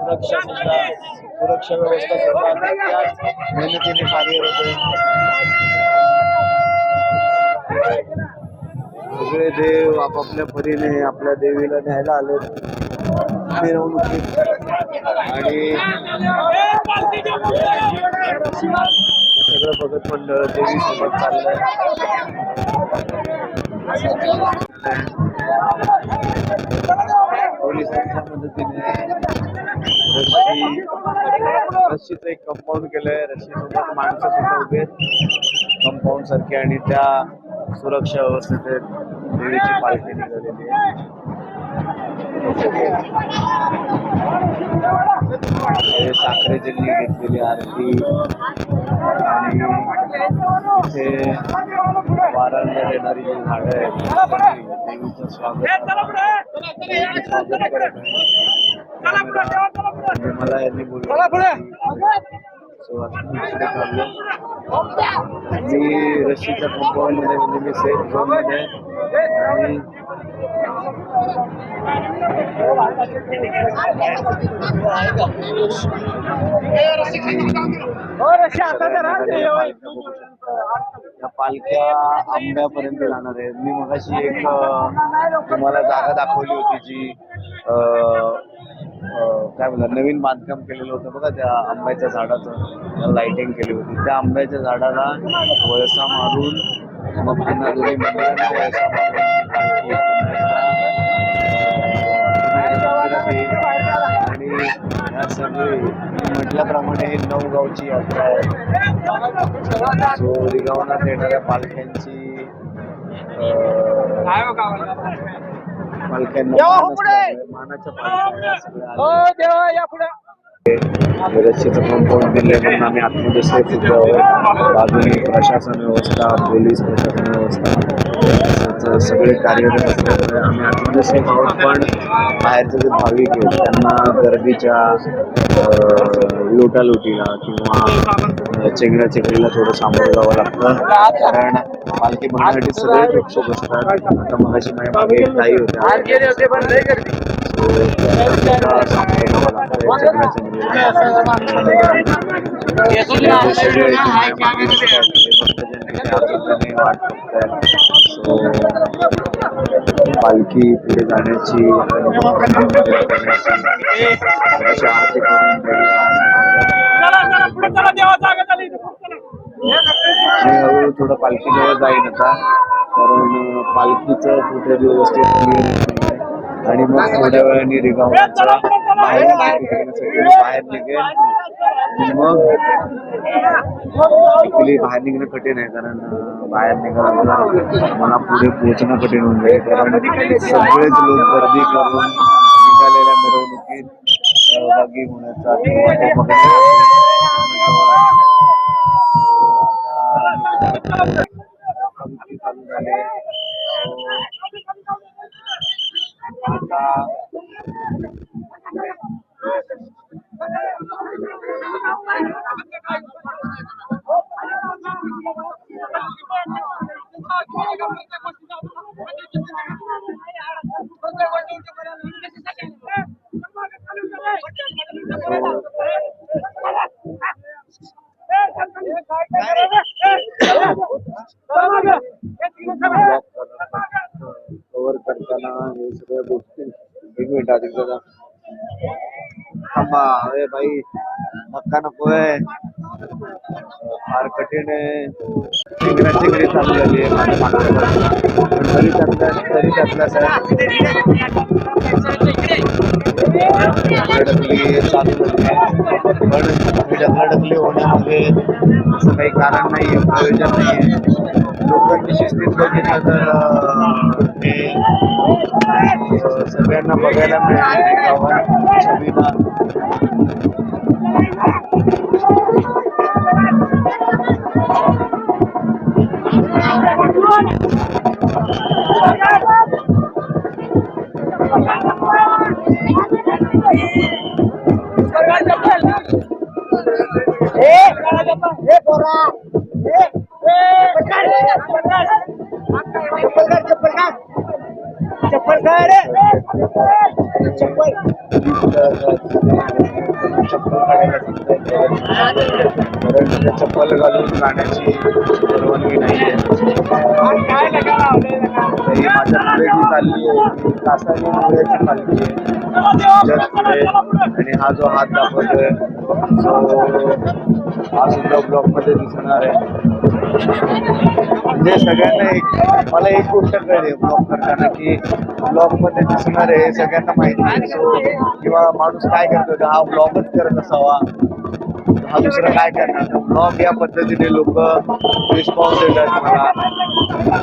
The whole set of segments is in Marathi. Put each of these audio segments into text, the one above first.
सुरक्षा सुरक्षा व्यवस्था सुद्धा मेहनतीने कार्यरत सगळे देव आपापल्या परीने आपल्या देवीला न्यायला आले. मिरवणुकीत आणि सगळं भगत मंडळ देवी सोबत चाललंय. पोलिसांच्या मदतीने रशी रशीचं एक कंपाऊंड केलंय. रशी सोबत माणसं सुद्धा उभे कंपाऊंड सारखे आणि त्या सुरक्षा व्यवस्थेत देवीची पालखी निघालेली आहे. साखरेजींनी घेतलेली आरती आणि इथे वारांना देणारी जी झाडं आहेत देवीचं स्वागत देवीचं स्वागत करत आहे आणि मला यांनी बोलवलं सो आता मी इकडे चाललो मी रशीच्या कंपाऊंडमध्ये म्हणजे मी सेफ झोनमध्ये आहे. आणि या पालख्या आंब्यापर्यंत जाणार आहेत मी मगाशी एक अं, तुम्हाला जागा दाखवली होती जी अं, अं, काय म्हणतात नवीन बांधकाम केलेलं होतं बघा त्या आंब्याच्या झाडाचं. लाइटिंग केली होती. त्या आंब्याच्या झाडाला वळसा मारून मग त्यांना दोन्ही मंदिरांना वळसा मारून आणि या सगळे म्हटल्याप्रमाणे ही नऊ गावची यात्रा आहे. सो रिगावनात येणाऱ्या पालख्यांची पालख्यांना मान असल्यामुळे मानाच्या पालख्या सगळ्या आल्या. रस्सीचं कंपाऊंड दिले म्हणून आम्ही आतमध्ये सेफ होतो आहोत. बाजूने प्रशासन व्यवस्था पोलीस प्रशासन व्यवस्था. तसंच सगळे कार्यरत असल्यामुळे आम्ही आतमध्ये सेफ आहोत. पण बाहेरचे जे भाविक आहेत त्यांना गर्दीच्या लुटालुटीला किंवा चेंगरा चेंगरीला थोडं सामोरं जावं लागतं. कारण पालखी बघण्यासाठी सगळे प्रेक्षक असतात आता मगाशी माझ्या मागे एक ताई होत्या. सामोरं जावं लागतं पालखी पुढे जाण्याची आणि मंदिरात जाण्याची हळूहळू थोडं जाईन आता कारण पालखीचं फुटेज व्यवस्थित आणि मग थोड्या वेळाने रिगाव बाहेर बाहेर निघेल मग? ऍक्च्युली बाहेर निघणं कठीण आहे कारण बाहेर निघायला मला पुढे पोहोचणं कठीण होऊन जाईल. कारण सगळेच लोक गर्दी करून निघालेल्या मिरवणुकीत सहभागी होण्याचा चालू झाले आता कव्हर करताना हे सगळ्या गोष्टी. एक मिनिट आधी जरा. थांबा. अरे बाई धक्का नकोय. फार कठीण आहे. चिंगरा चिंगरी चालू झाली आहे माझ्या मागच्या तरी त्यातल्या तरी त्यातल्या ढकलाढकली चालू झाली आहे होण्यामध्ये असं काही कारण नाही आहे प्रयोजन नाही आहे लोकांनी शिस्तीत बघितलं तर ते सगळ्यांना बघायला मिळेल. गावात छबीला चप्पल घालून गाण्याची परवानगी नाही तरी माझ्या चालली आहे हा जो हात दाखवतोय तो हा सुद्धा ब्लॉकमध्ये दिसणार आहे. म्हणजे सगळ्यांना एक मला एक गोष्ट कळली ब्लॉग करताना की ब्लॉगमध्ये दिसणार आहे सगळ्यांना माहिती आहे. सो किंवा माणूस काय करतो हा ब्लॉगच करत असावा. हा दुसरं काय करणार? ब्लॉग या पद्धतीने लोक रिस्पॉन्स देतात मला.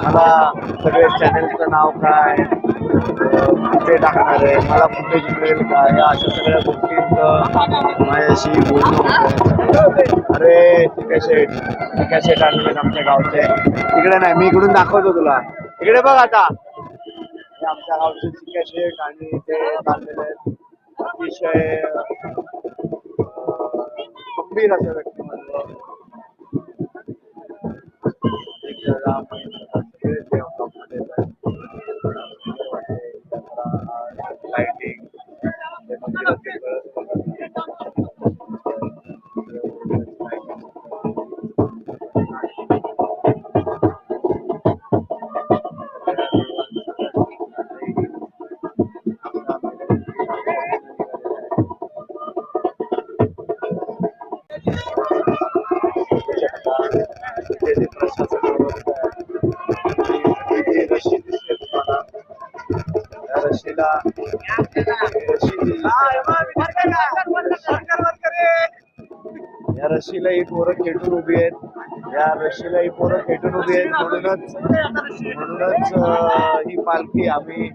मला सगळे चॅनलचं नाव काय? कुठे टाकणार आहे. मला कुठे मिळेल का या अशा सगळ्या गोष्टींचं माझ्याशी बोलणं अरे टिका शेठ टिका शेठ आणले आमच्या गावचे. तिकडे नाही मी इकडून दाखवतो तुला. इकडे बघ आता. आमच्या गावचे टिका शेठ आणि ते चाललेले अतिशय गंभीर असं व्यक्तिमत्व रशीला ही पोरं खेटून उभी आहेत. या रशीला ही पोरं खेटून उभी आहेत. म्हणूनच म्हणूनच ही पालखी आम्ही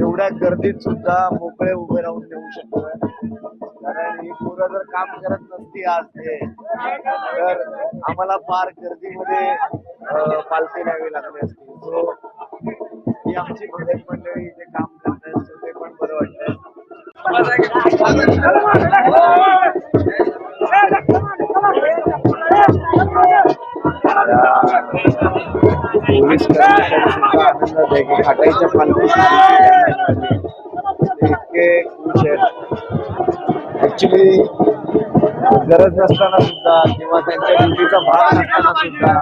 एवढ्या गर्दीत सुद्धा मोकळे उभे राहून देऊ शकतो कारण ही पोरं जर काम करत नसती आज ते तर आम्हाला फार गर्दीमध्ये पालखी न्यावी लागली असती. सो ही आमची भगत मंडळी जे काम करतात ते पण बरं वाटतं पोलीस कर्मचारी घाटाईच्या पालखी इतके खुश आहेत ऍक्च्युली गरज नसताना सुद्धा किंवा त्यांच्या ड्युटीचा भाग नसताना सुद्धा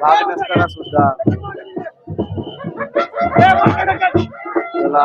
भाग नसताना सुद्धा त्याला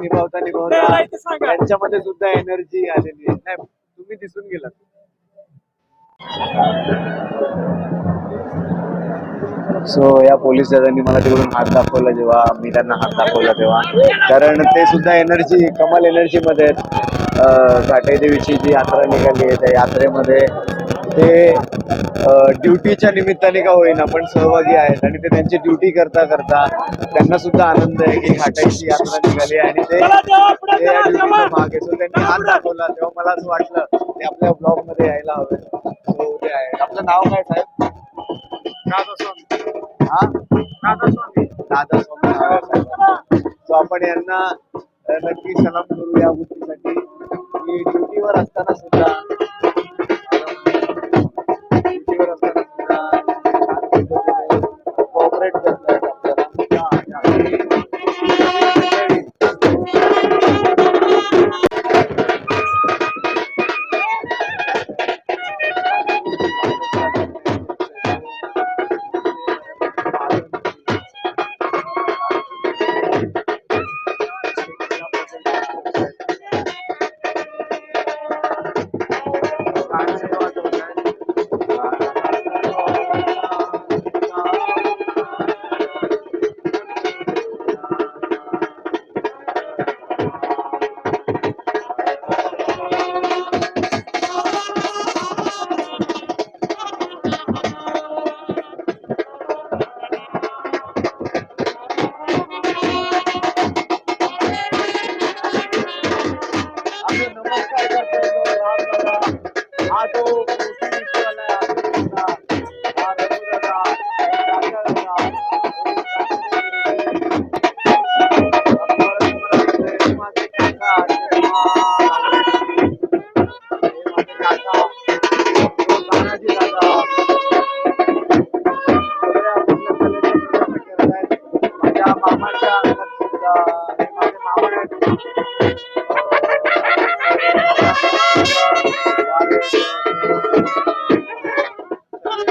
निभावता निभावता. त्यांच्यामध्ये सुद्धा एनर्जी आलेली आहे. नाही तुम्ही दिसून गेलात. सो या पोलीस दादांनी मला तिकडून हात दाखवला जेव्हा मी त्यांना हात दाखवला तेव्हा. कारण ते सुद्धा एनर्जी कमाल एनर्जी मध्ये आहेत अं, घाटे देवीची जी यात्रा निघाली आहे त्या यात्रेमध्ये ते ड्युटीच्या निमित्ताने का होईना पण सहभागी आहेत आणि ते त्यांची ड्युटी करता करता त्यांना सुद्धा आनंद आहे की घाटाची यात्रा निघाली आहे आणि ते आहे. सो त्यांनी हात दाखवला तेव्हा मला असं वाटलं ते आपल्या ब्लॉगमध्ये यायला हवे सो ते आहे. आपलं नाव काय साहेब? हा? दादा स्वामी दादा स्वामी. So आपण यांना नक्की सलाम करू या गोष्टीसाठी की ड्युटीवर असताना सुद्धा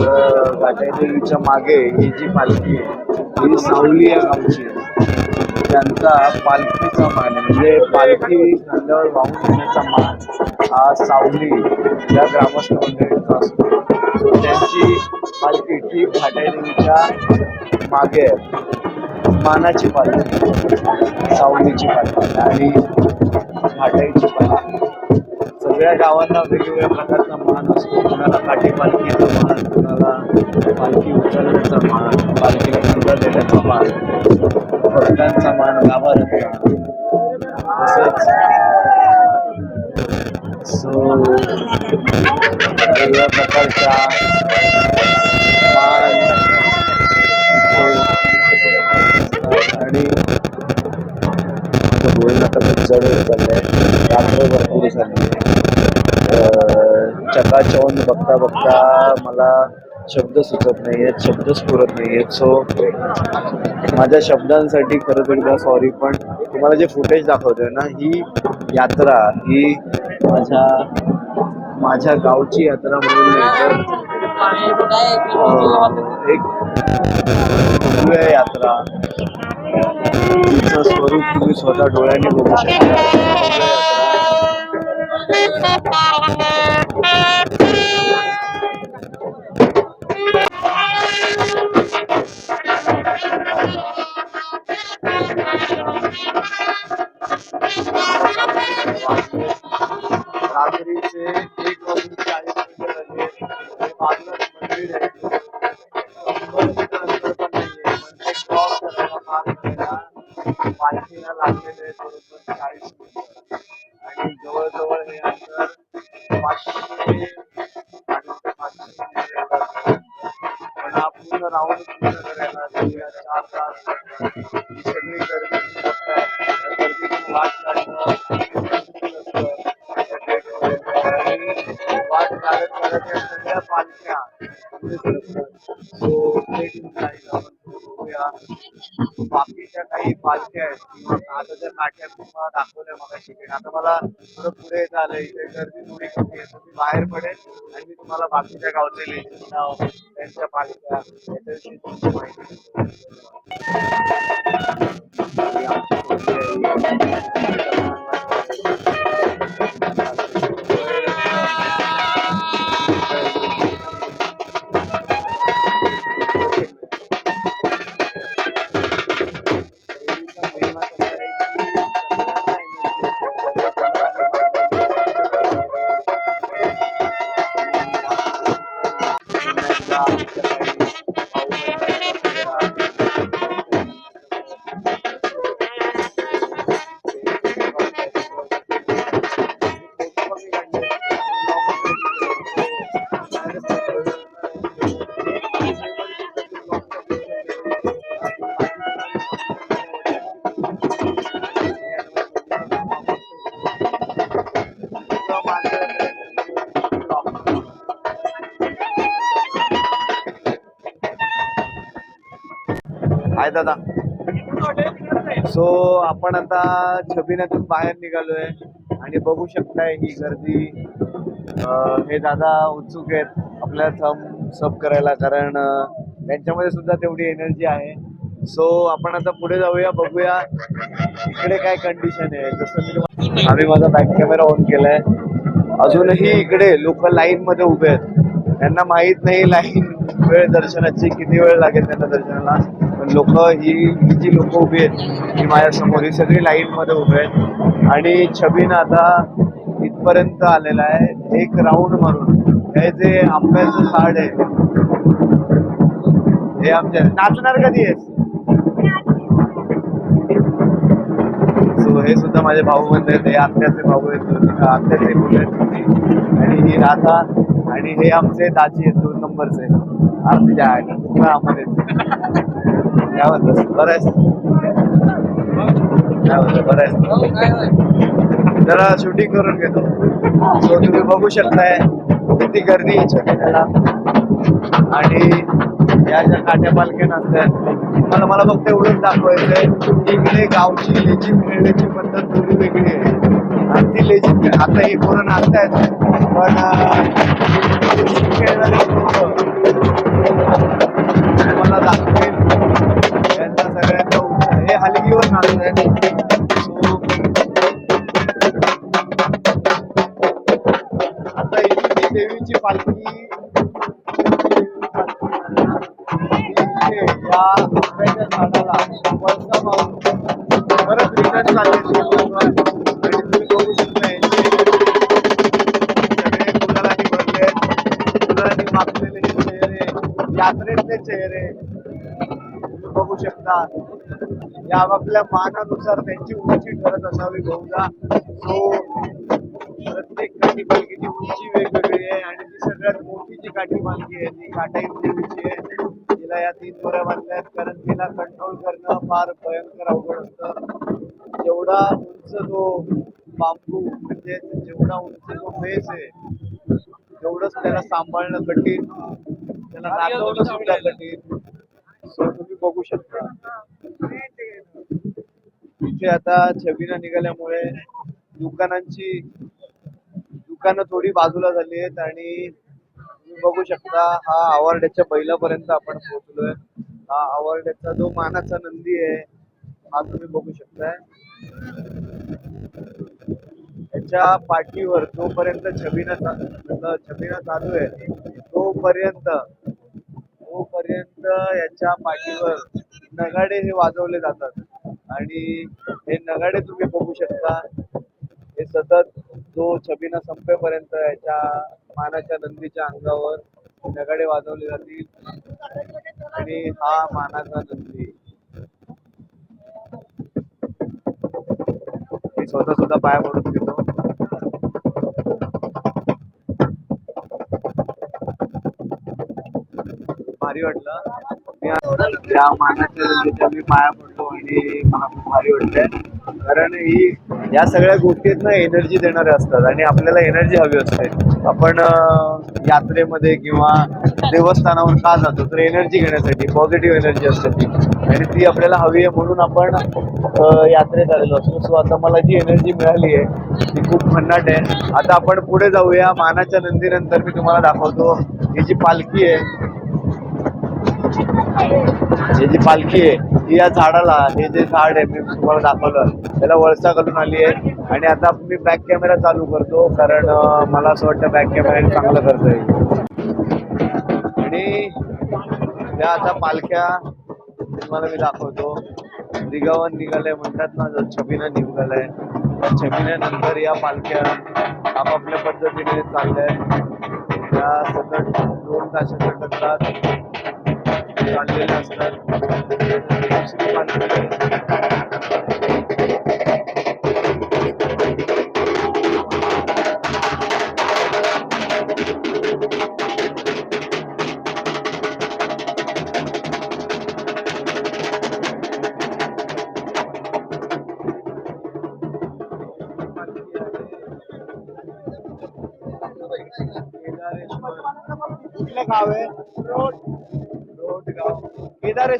घाटादेवीच्या मागे ही जी पालखी आहे ही सावली या गावची त्यांचा पालखीचा मान म्हणजे पालखी खांद्यावर वाहून घेण्याचा मान हा सावली या ग्रामस्थ मंडळींचा असतो. त्यांची पालखी ठीक घाटादेवीच्या मागे मानाची पालखी. सावलीची पालखी. आणि घाटाईची पालखी. सगळ्या गावांना वेगवेगळ्या प्रकारचा मान असतो. कुणाला काठी पालखीचा मान कुणाला पालखी उचलण्याचा मान पालखी सुद्धा देण्याचा मान. भक्तांचा मान गाभाऱ्याचा तसंच सो वेगवेगळ्या प्रकारच्या मान इथे आणि आता बोलणं आता खूप जड होत चाललंय रात्र भरपूर झाली चकाचौंध बघता बघता मला शब्द सुचत नाही आहेत शब्द स्फुरत नाही आहेत. सो माझ्या शब्दांसाठी खरंच एकदा सॉरी पण तुम्हाला जे फुटेज दाखवतोय ना ही यात्रा ही माझ्या माझ्या गावची यात्रा म्हणून तर एक भव्य यात्रा. तिचं स्वरूप तुम्ही स्वतः डोळ्यांनी बघू शकता. बाकीच्या काही पालख्या आहेत. किंवा आता काठ्या मगाशी आता मला थोडं पुढे येत आलं इथे गर्दी थोडी कमी आहे मी बाहेर पडेल आणि मी तुम्हाला बाकीच्या गावचे लेझिम नाव त्यांच्या पालख्या त्याच्याविषयी तुमची माहिती आता छबिन्यातून बाहेर निघालोय आणि बघू शकताय ही गर्दी. हे दादा उत्सुक आहेत आपल्याला थम सब करायला कारण त्यांच्यामध्ये सुद्धा तेवढी एनर्जी आहे. सो आपण आता पुढे जाऊया बघूया इकडे काय कंडिशन आहे. जसं मी आम्ही माझा बॅक कॅमेरा ऑन केलाय. अजूनही इकडे लोक लाईन मध्ये उभे आहेत. त्यांना माहीत नाही लाईन वेळ दर्शनाची किती वेळ लागेल त्यांना दर्शनाला? पण लोक ही ही जी लोक उभी आहेत ही माझ्यासमोर ही सगळी लाईन मध्ये उभे आहेत. आणि छबीन आता इथपर्यंत आलेला आहे एक राऊंड मारून. हे जे आंब्याचं झाड आहे हे आमच्या नाचणार कधी आहेस? हे सुद्धा माझे भाऊ बंद आहेत हे आत्याचे भाऊ आहेत दोन्ही- आत्याचे मुलं आहेत आणि ही राधा आणि हे आमचे दाजी आहेत दोन नंबरचे. आरतीच्या आहे आम्हाला काय म्हणतो बरं आहे. बरं आहे. जरा शूटिंग करून घेतो. सो तुम्ही बघू शकताय किती गर्दी आहे आणि या ज्या काट्या पालख्या नसतात मला मला फक्त एवढंच दाखवायचंय इकडे गावची लेझिम खेळण्याची पद्धत थोडी वेगळी आहे. आणि ती लेझिम आता हे पोरं नाचतायत पण मला लेझिम खेळणारे लोकं दाखवेल. त्यांचा सगळ्यांना हे हलगीवर नाचत आहेत आता देवीची पालखी या. शकता या आपल्या मानानुसार त्यांची उंची ठरत असावी बहुधा. सो प्रत्येक काठी पालखीची उंची वेगवेगळी आहे आणि ती सगळ्यात मोठी जी काठी पालखी आहे. ती काटाई देवीची आहे. तिला या तीन दोऱ्या बांधल्यात कारण तिला कंट्रोल करणं फार भयंकर अवघड असतं. जेवढा उंच तो बांबू म्हणजे जेवढा उंच तो बेस आहे तेवढंच त्याला सांभाळणं कठीण. त्याला नाचवणं सुद्धा कठीण. सर तुम्ही बघू शकता. इथे आता छबिना निघाल्यामुळे दुकानांची दुकानं थोडी बाजूला झाली आहेत आणि तुम्ही बघू शकता हा आवारड्याच्या बैलापर्यंत आपण पोहोचलोय. हा आवारड्याचा जो मानाचा नंदी आहे हा तुम्ही बघू शकताय. त्याच्या पाठीवर जोपर्यंत छबिना चा- छबिना चालू आहे तोपर्यंत तोपर्यंत याच्या पाठीवर नगाडे हे वाजवले जातात. आणि हे नगाडे तुम्ही बघू शकता. हे सतत जो छबीना संपेपर्यंत याच्या मानाच्या नंदीच्या अंगावर नगाडे वाजवले जातील. आणि हा मानाचा नंदी. स्वतः सुद्धा पाया पडून घेतो. भारी वाटलं. मी या मानाच्या मी पाया पडलो आणि मला खूप भारी वाटतंय कारण ही या सगळ्या गोष्टी ना एनर्जी देणाऱ्या असतात आणि आपल्याला एनर्जी हवी असते. आपण यात्रेमध्ये किंवा देवस्थानावर का जातो तर एनर्जी घेण्यासाठी पॉझिटिव्ह एनर्जी असते ती आणि ती आपल्याला हवी आहे म्हणून आपण यात्रेत आलेलो असतो. सो आता मला जी एनर्जी मिळाली आहे ती खूप भन्नाट आहे. आता आपण पुढे जाऊया. मानाच्या नंदीनंतर मी तुम्हाला दाखवतो. ही जी पालखी आहे ही जी पालखी आहे या झाडाला हे जे झाड आहे मी तुम्हाला दाखवलं त्याला वळसा घालून आली आहे. आणि आता मी बॅक कॅमेरा चालू करतो कारण मला असं वाटतं बॅक कॅमेरा चांगलं करता येईल आणि त्या आता पालख्या तुम्हाला मी दाखवतो. निघावन निघालंय म्हणतात ना छबीनं छबिना निघालाय. त्या छबीनंतर या पालख्या आपापल्या पद्धतीने चालल्या त्या सतत दोन तास सतत चाललेले असतात गाव आहे. तर हे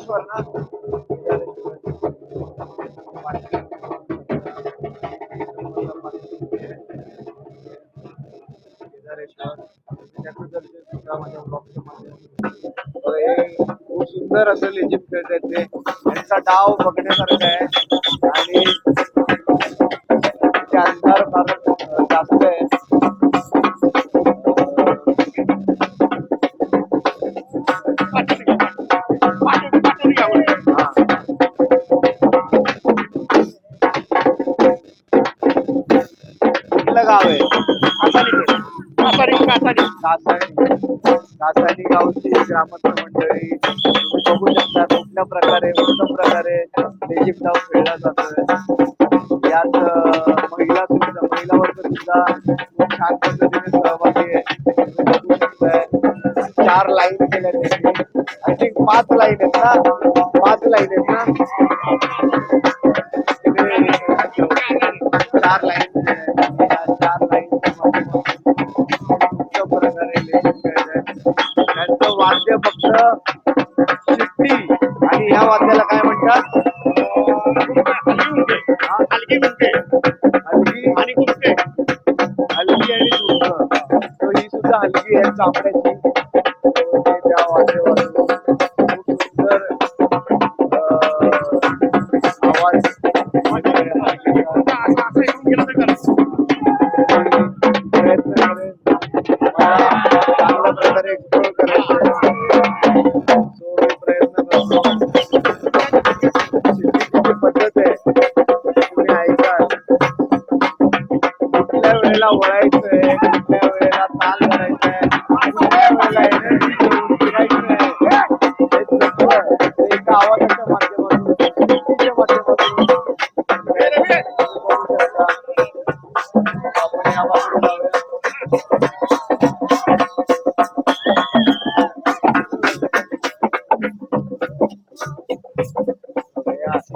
खूप सुंदर असं लेझिम खेळतात ते. त्यांचा डाव बघण्यासारखा आहे. आणि ते भारत कुठलं गाव आहे. कासारी गावची ग्रामस्थ मंडळी तुम्ही बघू शकता कुठल्या प्रकारे उत्तम प्रकारे लेझिम गाव खेळला जातोय. यात महिला सुद्धा महिला वर्ग सुद्धा खूप छान पद्धतीने सहभागी आहे. बघू शकताय चार लाईन केल्या त्यांनी. आय थिंक पाच लाईन आहेत ना? पाच लाईन आहेत ना? चार लाईन वाद्य फक्त.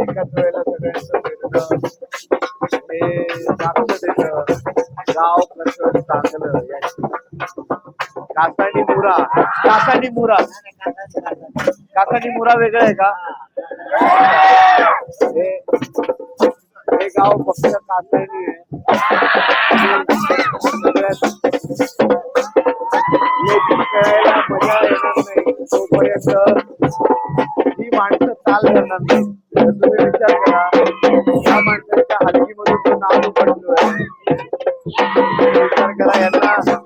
एकाच वेळेला सगळ्यांचं गाव कसं चांगलं कासानी मुरा. कासानी मुरा. कासानी मुरा वेगळं आहे का? हे गाव फक्त कासानी आहे. खेळायला मजा येणार नाही तोपर्यंत. ही माणसं चाल करणार नाही. तुम्ही विचार करा. या माणसाच्या हलकीमधून तो नाव आहे विचार करा यांना.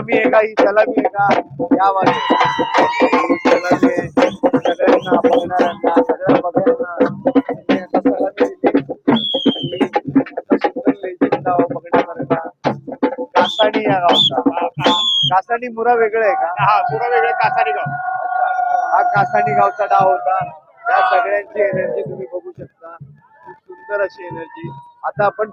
दिली आणि आता सुंदर लेझिम डाव बघण्याकरता कासानी या गावचा. कासानी मुरा वेगळं आहे का? हा पुरा वेगळे कासारी गाव. हा कासानी गावचा डाव होता. या सगळ्यांची एनर्जी तुम्ही बघू शकता. खूप सुंदर अशी एनर्जी आता आपण